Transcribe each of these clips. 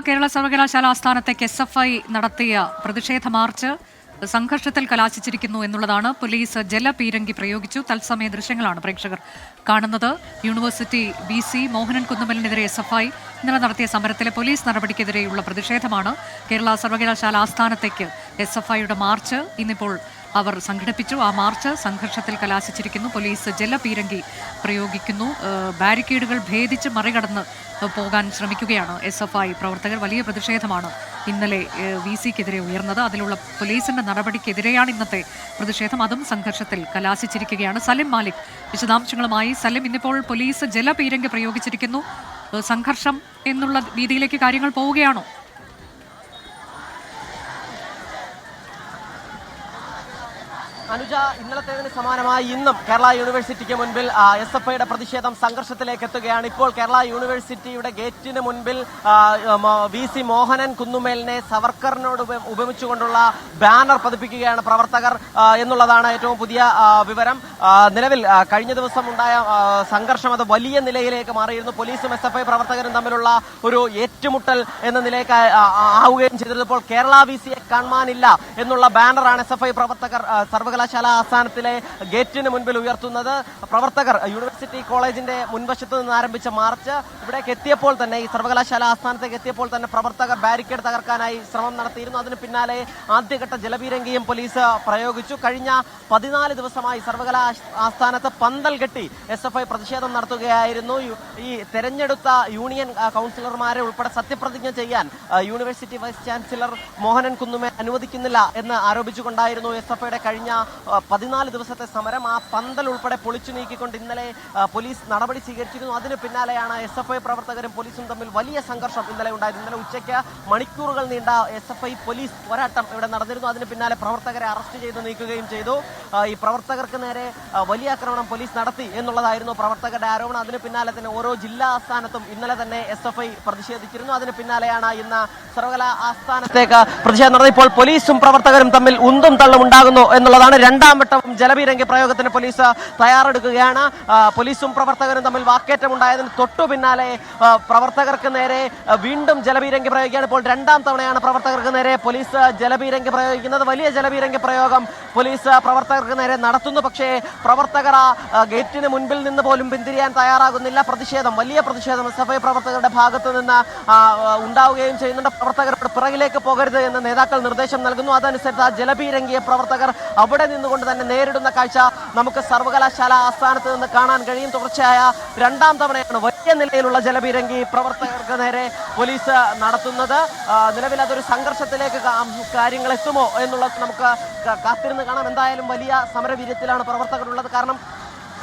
കേരള സർവകലാശാല ആസ്ഥാനത്തേക്ക് S F I നടത്തിയ പ്രതിഷേധ മാർച്ച് സംഘർഷത്തിൽ കലാശിച്ചിരിക്കുന്നു എന്നുള്ളതാണ്. പോലീസ് ജലപീരങ്കി പ്രയോഗിച്ചു. തത്സമയ ദൃശ്യങ്ങളാണ് പ്രേക്ഷകർ കാണുന്നത്. യൂണിവേഴ്സിറ്റി ബി സി മോഹനൻ കുന്നുമലിനെതിരെ എസ് എഫ് ഐ ഇന്നലെ നടത്തിയ സമരത്തിലെ പോലീസ് നടപടിക്കെതിരെയുള്ള പ്രതിഷേധമാണ് കേരള സർവകലാശാല ആസ്ഥാനത്തേക്ക് എസ് എഫ് ഐയുടെ മാർച്ച് ഇന്നിപ്പോൾ അവർ സംഘടിപ്പിച്ചു. ആ മാർച്ച് സംഘർഷത്തിൽ കലാശിച്ചിരിക്കുന്നു. പോലീസ് ജലപീരങ്കി പ്രയോഗിക്കുന്നു. ബാരിക്കേഡുകൾ ഭേദിച്ച് മറികടന്ന് പോകാൻ ശ്രമിക്കുകയാണ് എസ് എഫ് ഐ പ്രവർത്തകർ. വലിയ പ്രതിഷേധമാണ് ഇന്നലെ വി സിക്കെതിരെ ഉയർന്നത്. അതിലുള്ള പോലീസിന്റെ നടപടിക്കെതിരെയാണ് ഇന്നത്തെ പ്രതിഷേധം. അതും സംഘർഷത്തിൽ കലാശിച്ചിരിക്കുകയാണ് സലിം മാലിക്. വിശദാംശങ്ങളുമായി സലിം ഇന്നിപ്പോൾ പോലീസ് ജലപീരങ്കി പ്രയോഗിച്ചിരിക്കുന്നു. സംഘർഷം എന്നുള്ള രീതിയിലേക്ക് കാര്യങ്ങൾ പോവുകയാണോ? അനുജ ഇന്നലത്തേതിന് സമാനമായി ഇന്നും കേരള യൂണിവേഴ്സിറ്റിക്ക് മുൻപിൽ എസ് എഫ് ഐയുടെ പ്രതിഷേധം സംഘർഷത്തിലേക്ക് എത്തുകയാണ് ഇപ്പോൾ കേരള യൂണിവേഴ്സിറ്റിയുടെ ഗേറ്റിന് മുൻപിൽ വി സി മോഹനൻ കുന്നുമേലിനെ സവർക്കറിനോട് ഉപമിച്ചുകൊണ്ടുള്ള ബാനർ പതിപ്പിക്കുകയാണ് പ്രവർത്തകർ എന്നുള്ളതാണ് ഏറ്റവും പുതിയ വിവരം. നിലവിൽ കഴിഞ്ഞ ദിവസം ഉണ്ടായ സംഘർഷം അത് വലിയ നിലയിലേക്ക് മാറിയിരുന്നു. പോലീസും എസ് എഫ് ഐ പ്രവർത്തകരും തമ്മിലുള്ള ഒരു ഏറ്റുമുട്ടൽ എന്ന നിലയ്ക്ക് ആവുകയും ചെയ്തിരുന്നപ്പോൾ കേരള വി സിയെ കാണാനില്ല എന്നുള്ള ബാനറാണ് എസ് എഫ് ഐ പ്രവർത്തകർ സർവകലാശാല ആസ്ഥാനത്തിലെ ഗേറ്റിന് മുൻപിൽ ഉയർത്തുന്നത്. പ്രവർത്തകർ യൂണിവേഴ്സിറ്റി കോളേജിന്റെ മുൻവശത്ത് നിന്ന് ആരംഭിച്ച മാർച്ച് ഇവിടേക്ക് എത്തിയപ്പോൾ തന്നെ ഈ സർവകലാശാല ആസ്ഥാനത്തേക്ക് എത്തിയപ്പോൾ തന്നെ പ്രവർത്തകർ ബാരിക്കേഡ് തകർക്കാനായി ശ്രമം നടത്തിയിരുന്നു. അതിന് പിന്നാലെ ആദ്യഘട്ട ജലപീരങ്കിയും പോലീസ് പ്രയോഗിച്ചു. കഴിഞ്ഞ പതിനാല് ദിവസമായി സർവകലാ ആസ്ഥാനത്ത് പന്തൽ കെട്ടി എസ് എഫ് ഐ പ്രതിഷേധം നടത്തുകയായിരുന്നു. ഈ തെരഞ്ഞെടുത്ത യൂണിയൻ കൗൺസിലർമാരെ ഉൾപ്പെടെ സത്യപ്രതിജ്ഞ ചെയ്യാൻ യൂണിവേഴ്സിറ്റി വൈസ് ചാൻസലർ മോഹനൻ കുന്നുമെ അനുവദിക്കുന്നില്ല എന്ന് ആരോപിച്ചുകൊണ്ടായിരുന്നു എസ് എഫ് ഐയുടെ കഴിഞ്ഞ പതിനാല് ദിവസത്തെ സമരം. ആ പന്തൽ ഉൾപ്പെടെ പൊളിച്ചു നീക്കിക്കൊണ്ട് ഇന്നലെ പോലീസ് നടപടി സ്വീകരിച്ചിരുന്നു. അതിന് പിന്നാലെയാണ് എസ് എഫ് ഐ പ്രവർത്തകരും പോലീസും തമ്മിൽ വലിയ സംഘർഷം ഇന്നലെ ഉണ്ടായത്. ഇന്നലെ ഉച്ചയ്ക്ക് മണിക്കൂറുകൾ നീണ്ട എസ് എഫ് ഐ പോലീസ് പോരാട്ടം ഇവിടെ നടന്നിരുന്നു. അതിന് പിന്നാലെ പ്രവർത്തകരെ അറസ്റ്റ് ചെയ്ത് നീക്കുകയും ചെയ്തു. ഈ പ്രവർത്തകർക്ക് നേരെ വലിയ ആക്രമണം പോലീസ് നടത്തി എന്നുള്ളതായിരുന്നു പ്രവർത്തകരുടെ ആരോപണം. അതിന് പിന്നാലെ തന്നെ ഓരോ ജില്ലാ ആസ്ഥാനത്തും ഇന്നലെ തന്നെ എസ് പ്രതിഷേധിച്ചിരുന്നു. അതിന് പിന്നാലെയാണ് ഇന്ന് സർവകലാ ആസ്ഥാനത്തേക്ക് പ്രതിഷേധം നടന്നത് ഇപ്പോൾ പോലീസും പ്രവർത്തകരും തമ്മിൽ ഉന്തും തള്ളും ഉണ്ടാകുന്നു എന്നുള്ളതാണ് രണ്ടാം വട്ടം ജലപീരങ്കി പ്രയോഗത്തിന് പോലീസ് തയ്യാറെടുക്കുകയാണ്. പോലീസും പ്രവർത്തകരും തമ്മിൽ വാക്കേറ്റം ഉണ്ടായതിന് തൊട്ടു പിന്നാലെ പ്രവർത്തകർക്ക് നേരെ വീണ്ടും ജലപീരങ്കി പ്രയോഗിക്കുകയാണ്. ഇപ്പോൾ രണ്ടാം തവണയാണ് പ്രവർത്തകർക്ക് നേരെ പോലീസ് ജലപീരങ്കി പ്രയോഗിക്കുന്നത്. വലിയ ജലപീരങ്കി പ്രയോഗം പോലീസ് പ്രവർത്തകർക്ക് നേരെ നടത്തുന്നു. പക്ഷേ പ്രവർത്തകർ ഗേറ്റിന് മുൻപിൽ നിന്ന് പോലും പിന്തിരിയാൻ തയ്യാറാകുന്നില്ല. പ്രതിഷേധം വലിയ പ്രതിഷേധം എസ് എഫ് ഐ പ്രവർത്തകരുടെ ഭാഗത്ത് നിന്ന് ഉണ്ടാവുകയും ചെയ്യുന്നുണ്ട്. പ്രവർത്തകരുടെ പിറകിലേക്ക് പോകരുത് എന്ന് നേതാക്കൾ നിർദ്ദേശം നൽകുന്നു. അതനുസരിച്ച് ആ ജലപീരങ്കിയെ പ്രവർത്തകർ അവിടെ നിന്നുകൊണ്ട് തന്നെ നേരിടുന്ന കാഴ്ച നമുക്ക് സർവകലാശാല ആസ്ഥാനത്ത് നിന്ന് കാണാൻ കഴിയും. തുടർച്ചയായ രണ്ടാം തവണയാണ് വലിയ നിലയിലുള്ള ജലപീരങ്കി പ്രവർത്തകർക്ക് നേരെ പോലീസ് നടത്തുന്നത്. നിലവിൽ അതൊരു സംഘർഷത്തിലേക്ക് കാര്യങ്ങൾ എത്തുമോ എന്നുള്ളത് നമുക്ക് കാത്തിരുന്ന് കാണാം. എന്തായാലും വലിയ സമരവീര്യത്തിലാണ് പ്രവർത്തകരുള്ളത്. കാരണം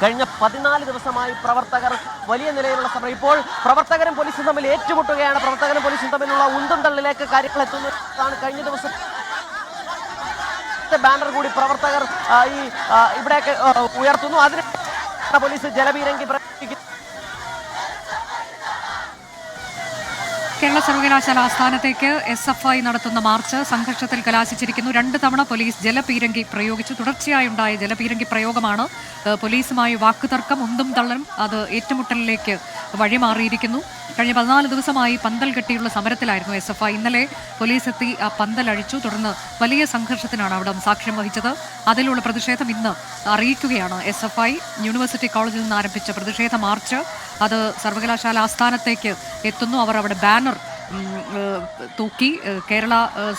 കഴിഞ്ഞ പതിനാല് ദിവസമായി പ്രവർത്തകർ വലിയ നിലയിലുള്ള സമരം ഇപ്പോൾ പ്രവർത്തകരും പോലീസും തമ്മിൽ ഏറ്റുമുട്ടുകയാണ്. പ്രവർത്തകരും പോലീസും തമ്മിലുള്ള ഉന്തും തള്ളിലേക്ക് കാര്യങ്ങൾ എത്തുന്നതാണ് കഴിഞ്ഞ ദിവസം. ബാനർ കൂടി പ്രവർത്തകർ ഈ ഇവിടെയൊക്കെ ഉയർത്തുന്നു. അതിന് പോലീസ് ജലപീരങ്കി പ്രയോഗിക്കുന്നു കേരള സർവകലാശാല ആസ്ഥാനത്തേക്ക് എസ് എഫ് ഐ നടത്തുന്ന മാർച്ച് സംഘർഷത്തിൽ കലാശിച്ചിരിക്കുന്നു. രണ്ട് തവണ പോലീസ് ജലപീരങ്കി പ്രയോഗിച്ചു. തുടർച്ചയായുണ്ടായ ജലപീരങ്കി പ്രയോഗമാണ് പോലീസുമായി വാക്കുതർക്കം ഉന്തും തള്ളലും അത് ഏറ്റുമുട്ടലിലേക്ക് വഴിമാറിയിരിക്കുന്നു. കഴിഞ്ഞ പതിനാല് ദിവസമായി പന്തൽ കെട്ടിയുള്ള സമരത്തിലായിരുന്നു എസ് എഫ് ഐ. ഇന്നലെ പോലീസ് എത്തി ആ പന്തൽ അഴിച്ചു. തുടർന്ന് വലിയ സംഘർഷത്തിനാണ് അവിടെ സാക്ഷ്യം വഹിച്ചത്. അതിലുള്ള പ്രതിഷേധം ഇന്ന് അറിയിക്കുകയാണ് എസ് എഫ് ഐ. യൂണിവേഴ്സിറ്റി കോളേജിൽ നിന്ന് ആരംഭിച്ച പ്രതിഷേധ മാർച്ച് അത് സർവകലാശാല ആസ്ഥാനത്തേക്ക് എത്തുന്നു. അവർ അവിടെ ബാനർ തൂക്കി കേരള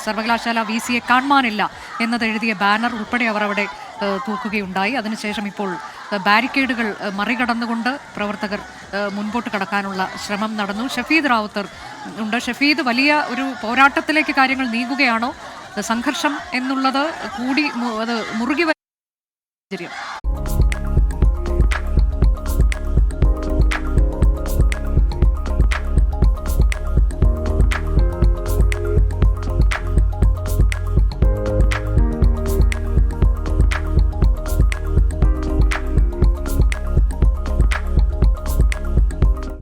സർവകലാശാല വി സിയെ കാണുവാനില്ല എന്നതെഴുതിയ ബാനർ ഉൾപ്പെടെ അവർ അവിടെ തൂക്കുകയുണ്ടായി. അതിനുശേഷം ഇപ്പോൾ ബാരിക്കേഡുകൾ മറികടന്നുകൊണ്ട് പ്രവർത്തകർ മുൻപോട്ട് കടക്കാനുള്ള ശ്രമം നടന്നു. ഷഫീദ് റാവുത്തർ ഉണ്ട്. ഷഫീദ് വലിയ ഒരു പോരാട്ടത്തിലേക്ക് കാര്യങ്ങൾ നീങ്ങുകയാണോ? സംഘർഷം എന്നുള്ളത് കൂടി അത് മുറുകി സാഹചര്യം